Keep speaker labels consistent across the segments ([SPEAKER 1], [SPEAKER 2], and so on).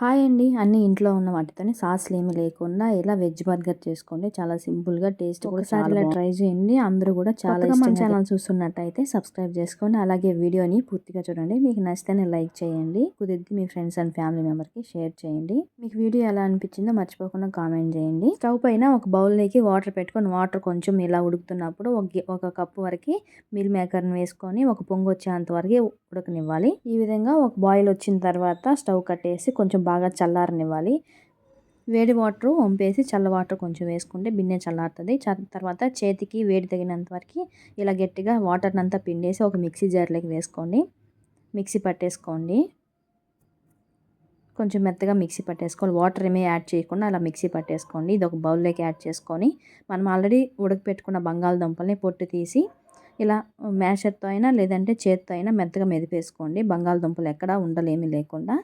[SPEAKER 1] Hi అండి. అన్ని ఇంట్లో ఉన్న వాటితోనే సాస్లు ఏమి లేకుండా ఇలా వెజ్ బర్గర్ చేసుకోండి. చాలా సింపుల్గా టేస్ట్ కూడా చాలా ఇలా ట్రై చేయండి. అందరూ కూడా చాలా మన ఛానల్ చూస్తున్నట్టయితే సబ్స్క్రైబ్ చేసుకోండి. అలాగే వీడియోని పూర్తిగా చూడండి. మీకు నచ్చితేనే లైక్ చేయండి. కుదిరితే మీ ఫ్రెండ్స్ అండ్ ఫ్యామిలీ మెంబర్కి షేర్ చేయండి. మీకు వీడియో ఎలా అనిపించిందో మర్చిపోకుండా కామెంట్ చేయండి. స్టవ్ పైన ఒక బౌల్లోకి వాటర్ పెట్టుకొని వాటర్ కొంచెం ఇలా ఉడుకుతున్నప్పుడు ఒక కప్పు వరకు మిల్ మేకర్ని వేసుకొని ఒక పొంగు వచ్చేంత వరకు ఉడకనివ్వాలి. ఈ విధంగా ఒక బాయిల్ వచ్చిన తర్వాత స్టవ్ కట్టేసి కొంచెం బాగా చల్లారనివ్వాలి. వేడి వాటర్ వంపేసి చల్ల వాటర్ కొంచెం వేసుకుంటే బిన్నె చల్లారుతుంది. తర్వాత చేతికి వేడి తగినంత వరకు ఇలా గట్టిగా వాటర్ని అంతా పిండేసి ఒక మిక్సీ జార్లోకి వేసుకోండి. మిక్సీ పట్టేసుకోండి. కొంచెం మెత్తగా మిక్సీ పట్టేసుకోవాలి. వాటర్ ఏమీ యాడ్ చేయకుండా అలా మిక్సీ పట్టేసుకోండి. ఇది ఒక బౌల్లోకి యాడ్ చేసుకొని మనం ఆల్రెడీ ఉడకపెట్టుకున్న బంగాళదుంపల్ని పొట్టు తీసి ఇలా మ్యాషర్తో అయినా లేదంటే చేత్తో అయినా మెత్తగా మెదిపేసుకోండి. బంగాళదుంపలు ఎక్కడా ఉండలేమి లేకుండా.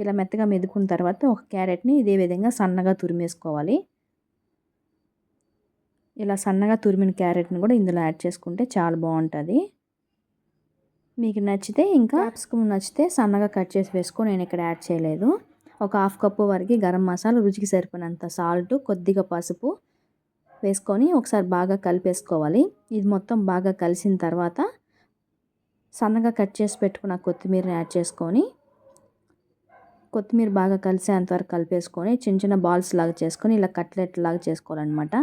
[SPEAKER 1] ఇలా మెత్తగా మెదుకున్న తర్వాత ఒక క్యారెట్ని ఇదే విధంగా సన్నగా తురిమేసుకోవాలి. ఇలా సన్నగా తురిమిన క్యారెట్ని కూడా ఇందులో యాడ్ చేసుకుంటే చాలా బాగుంటుంది. మీకు నచ్చితే ఇంకా క్యాప్సికమ్ నచ్చితే సన్నగా కట్ చేసి వేసుకో నేను ఇక్కడ యాడ్ చేయలేదు. ఒక హాఫ్ కప్పు వరకు గరం మసాలా రుచికి సరిపోయినంత సాల్ట్ కొద్దిగా పసుపు వేసుకొని ఒకసారి బాగా కలిపేసుకోవాలి. ఇది మొత్తం బాగా కలిసిన తర్వాత సన్నగా కట్ చేసి పెట్టుకున్న కొత్తిమీరని యాడ్ చేసుకొని కొత్తిమీర బాగా కలిసేంతవరకు కలిపేసుకొని చిన్న చిన్న బాల్స్ లాగా చేసుకొని ఇలా కట్లెట్ లాగా చేసుకోవాలన్నమాట.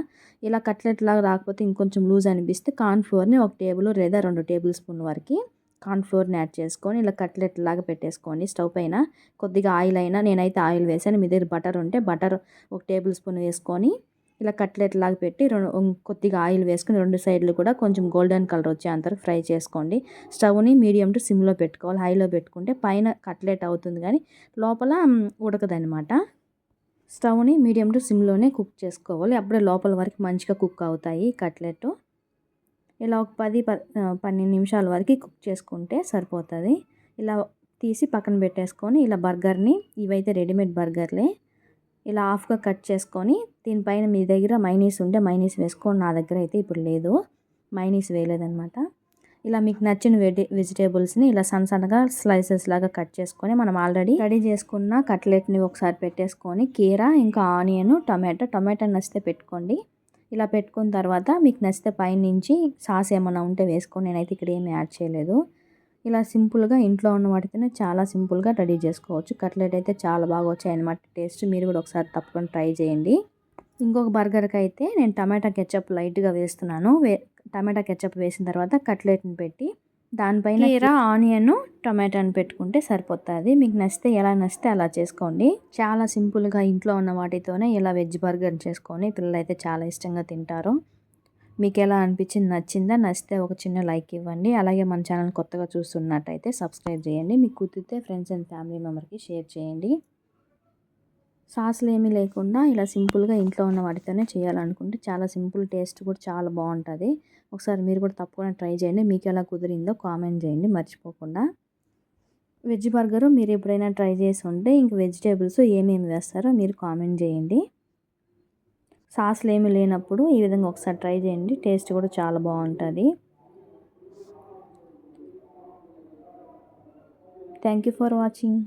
[SPEAKER 1] ఇలా కట్లెట్ లాగా రాకపోతే ఇంకొంచెం లూజ్ అనిపిస్తే కార్న్ఫ్లోర్ని ఒక టేబుల్ లేదా రెండు టేబుల్ స్పూన్ వరకు కార్న్ఫ్లోర్ని యాడ్ చేసుకొని ఇలా కట్లెట్ లాగా పెట్టేసుకోండి స్టవ్ పైన కొద్దిగా ఆయిల్ అయినా నేనైతే ఆయిల్ వేసాను మీ దగ్గర బటర్ ఉంటే బటర్ ఒక టేబుల్ స్పూన్ వేసుకొని ఇలా కట్లెట్ లాగా పెట్టి రెండు కొద్దిగా ఆయిల్ వేసుకుని రెండు సైడ్లు కూడా కొంచెం గోల్డెన్ కలర్ వచ్చే అంత ఫ్రై చేసుకోండి. స్టవ్ని మీడియం టు సిమ్లో పెట్టుకోవాలి. హైలో పెట్టుకుంటే పైన కట్లెట్ అవుతుంది కానీ లోపల ఉడకదనమాట స్టవ్ని మీడియం టు సిమ్లోనే కుక్ చేసుకోవాలి. అప్పుడే లోపల వరకు మంచిగా కుక్ అవుతాయి కట్లెట్ ఇలా ఒక పది పన్నెండు నిమిషాల వరకు కుక్ చేసుకుంటే సరిపోతుంది. ఇలా తీసి పక్కన పెట్టేసుకొని ఇలా బర్గర్ని ఇవైతే రెడీమేడ్ బర్గర్లే ఇలా హాఫ్గా కట్ చేసుకొని దీనిపైన మీ దగ్గర మైనీస్ ఉంటే మైనీస్ వేసుకోండి. నా దగ్గర అయితే ఇప్పుడు లేదు. మైనీస్ వేయలేదనమాట ఇలా మీకు నచ్చిన వెజి వెజిటేబుల్స్ని ఇలా సన్న సన్నగా స్లైసెస్ లాగా కట్ చేసుకొని మనం ఆల్రెడీ రెడీ చేసుకున్న కట్లెట్ని ఒకసారి పెట్టేసుకొని కీరా ఇంకా ఆనియన్ టమాటో టమాటో నచ్చితే పెట్టుకోండి. ఇలా పెట్టుకున్న తర్వాత మీకు నచ్చితే పైనుంచి సాస్ ఏమైనా ఉంటే వేసుకొని నేనైతే ఇక్కడ ఏమి యాడ్ చేయలేదు. ఇలా సింపుల్గా ఇంట్లో ఉన్న వాటితోనే చాలా సింపుల్గా రెడీ చేసుకోవచ్చు. కట్లెట్ అయితే చాలా బాగా వచ్చాయి అనమాట టేస్ట్. మీరు కూడా ఒకసారి తప్పకుండా ట్రై చేయండి. ఇంకొక బర్గర్కి అయితే నేను టమాటా కెచప్ లైట్గా వేస్తున్నాను. వే టమాటా కెచప్ వేసిన తర్వాత కట్లెట్ని పెట్టి దానిపైన కీరా ఆనియన్ టమాటాని పెట్టుకుంటే సరిపోతుంది. మీకు నచ్చితే ఎలా నచ్చితే అలా చేసుకోండి. చాలా సింపుల్గా ఇంట్లో ఉన్న వాటితోనే ఇలా వెజ్ బర్గర్ చేసుకొని పిల్లలు అయితే చాలా ఇష్టంగా తింటారు. మీకు ఎలా అనిపించింది నచ్చిందా నచ్చితే ఒక చిన్న లైక్ ఇవ్వండి. అలాగే మన ఛానల్ కొత్తగా చూస్తున్నట్టయితే సబ్స్క్రైబ్ చేయండి. మీకు కుదిరితే ఫ్రెండ్స్ అండ్ ఫ్యామిలీ మెంబర్కి షేర్ చేయండి. సాస్లు ఏమీ లేకుండా ఇలా సింపుల్గా ఇంట్లో ఉన్న వాటితోనే చేయాలనుకుంటే చాలా సింపుల్ టేస్ట్ కూడా చాలా బాగుంటుంది. ఒకసారి మీరు కూడా తప్పకుండా ట్రై చేయండి. మీకు ఎలా కుదిరిందో కామెంట్ చేయండి. మర్చిపోకుండా. వెజ్ బర్గరు మీరు ఎప్పుడైనా ట్రై చేసి ఉంటే ఇంక వెజిటేబుల్స్ ఏమేమి వేస్తారో మీరు కామెంట్ చేయండి. సాస్లు ఏమి లేనప్పుడు ఈ విధంగా ఒకసారి ట్రై చేయండి. టేస్ట్ కూడా చాలా బాగుంటుంది. Thank you for watching